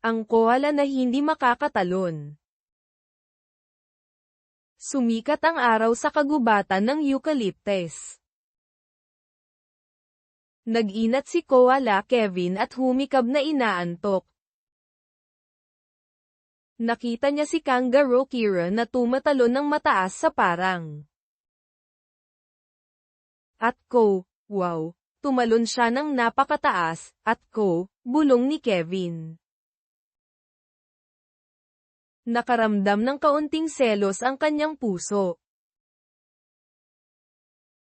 Ang koala na hindi makakatalon. Sumikat ang araw sa kagubatan ng eucalyptus. Nag-inat si Koala Kevin at humikab na inaantok. Nakita niya si Kangaroo Kira na tumatalon ng mataas sa parang. At ko, wow, tumalon siya ng napakataas, at ko, bulong ni Kevin. Nakaramdam ng kaunting selos ang kanyang puso.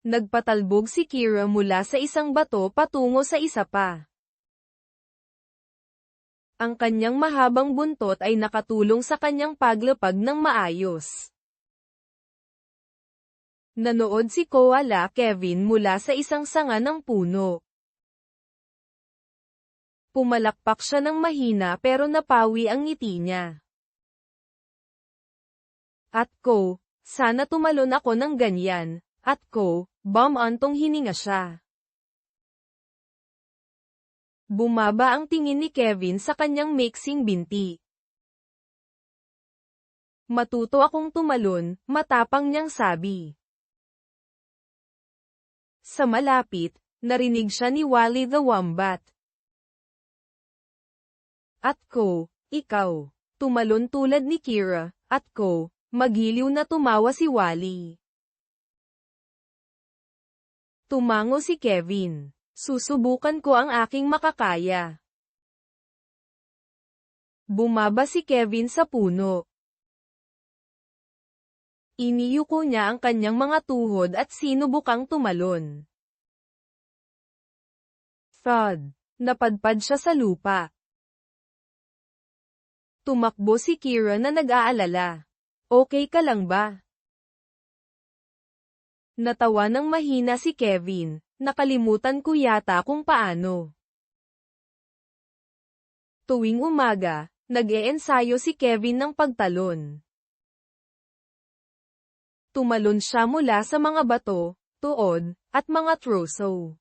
Nagpatalbog si Kira mula sa isang bato patungo sa isa pa. Ang kanyang mahabang buntot ay nakatulong sa kanyang paglapag ng maayos. Nanood si Koala Kevin mula sa isang sanga ng puno. Pumalakpak siya ng mahina pero napawi ang ngiti niya. At ko, sana tumalon ako ng ganyan, at ko, bum antong hininga siya. Bumaba ang tingin ni Kevin sa kanyang mixing binti. Matuto akong tumalon, matapang niyang sabi. Sa malapit, narinig siya ni Wally the Wombat. At ko, ikaw, tumalon tulad ni Kira, at ko, magiliw na tumawa si Wally. Tumango si Kevin. Susubukan ko ang aking makakaya. Bumaba si Kevin sa puno. Iniyuko niya ang kanyang mga tuhod at sinubukang tumalon. Thud. Napadpad siya sa lupa. Tumakbo si Kira na nag-aalala. Okay ka lang ba? Natawa ng mahina si Kevin, nakalimutan ko yata kung paano. Tuwing umaga, nag-eensayo si Kevin ng pagtalon. Tumalon siya mula sa mga bato, tuod, at mga troso.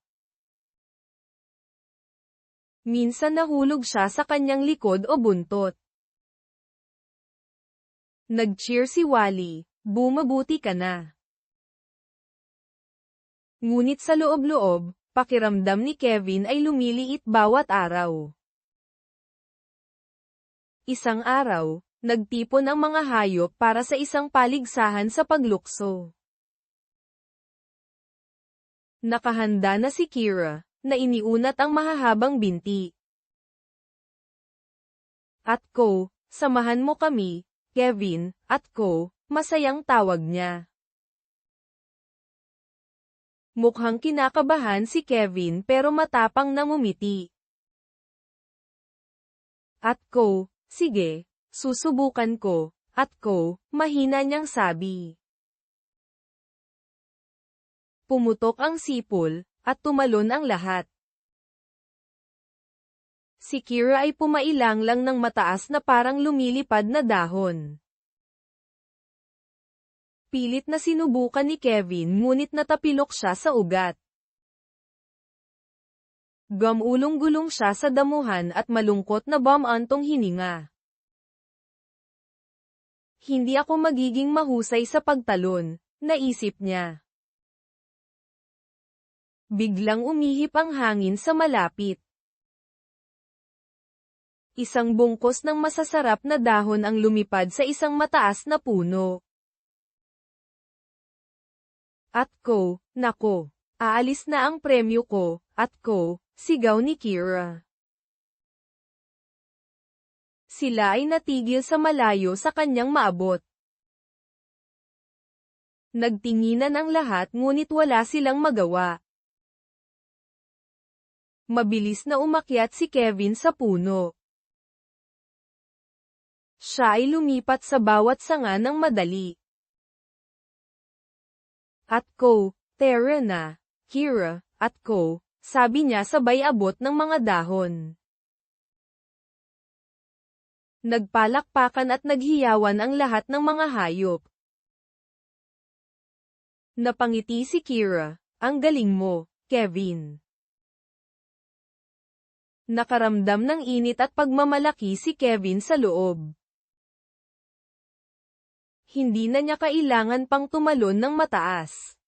Minsan nahulog siya sa kanyang likod o buntot. Nag-cheer si Wally, bumabuti ka na. Ngunit sa loob-loob, pakiramdam ni Kevin ay lumiliit bawat araw. Isang araw, nagtipon ang mga hayop para sa isang paligsahan sa paglukso. Nakahanda na si Kira, na iniunat ang mahahabang binti. At ko, samahan mo kami, Kevin, at ko, masayang tawag niya. Mukhang kinakabahan si Kevin pero matapang na ngumiti. At ko, sige, Susubukan ko, at ko, mahina niyang sabi. Pumutok ang sipol, at tumalon ang lahat. Si Kira ay pumailang lang ng mataas na parang lumilipad na dahon. Pilit na sinubukan ni Kevin ngunit natapilok siya sa ugat. Gamulong-gulong siya sa damuhan at malungkot na bamantong hininga. Hindi ako magiging mahusay sa pagtalon, naisip niya. Biglang umihip ang hangin sa malapit. Isang bungkos ng masasarap na dahon ang lumipad sa isang mataas na puno. At ko, nako, aalis na ang premyo ko, at ko, sigaw ni Kira. Sila ay natigil sa malayo sa kanyang maabot. Nagtinginan ang lahat ngunit wala silang magawa. Mabilis na umakyat si Kevin sa puno. Siya ay lumipat sa bawat sanga ng madali. At ko, Tara Kira, at ko, sabi niya sabay abot ng mga dahon. Nagpalakpakan at naghiyawan ang lahat ng mga hayop. Napangiti si Kira, ang galing mo, Kevin. Nakaramdam ng init at pagmamalaki si Kevin sa loob. Hindi na niya kailangan pang tumalon ng mataas.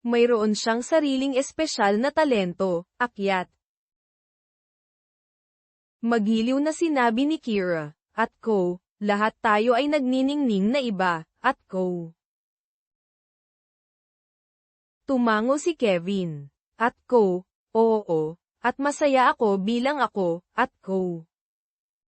Mayroon siyang sariling espesyal na talento, akyat. Magiliw na sinabi ni Kira, at ko, lahat tayo ay nagniningning na iba, at ko. Tumango si Kevin. At ko, oo, at masaya ako bilang ako, at ko.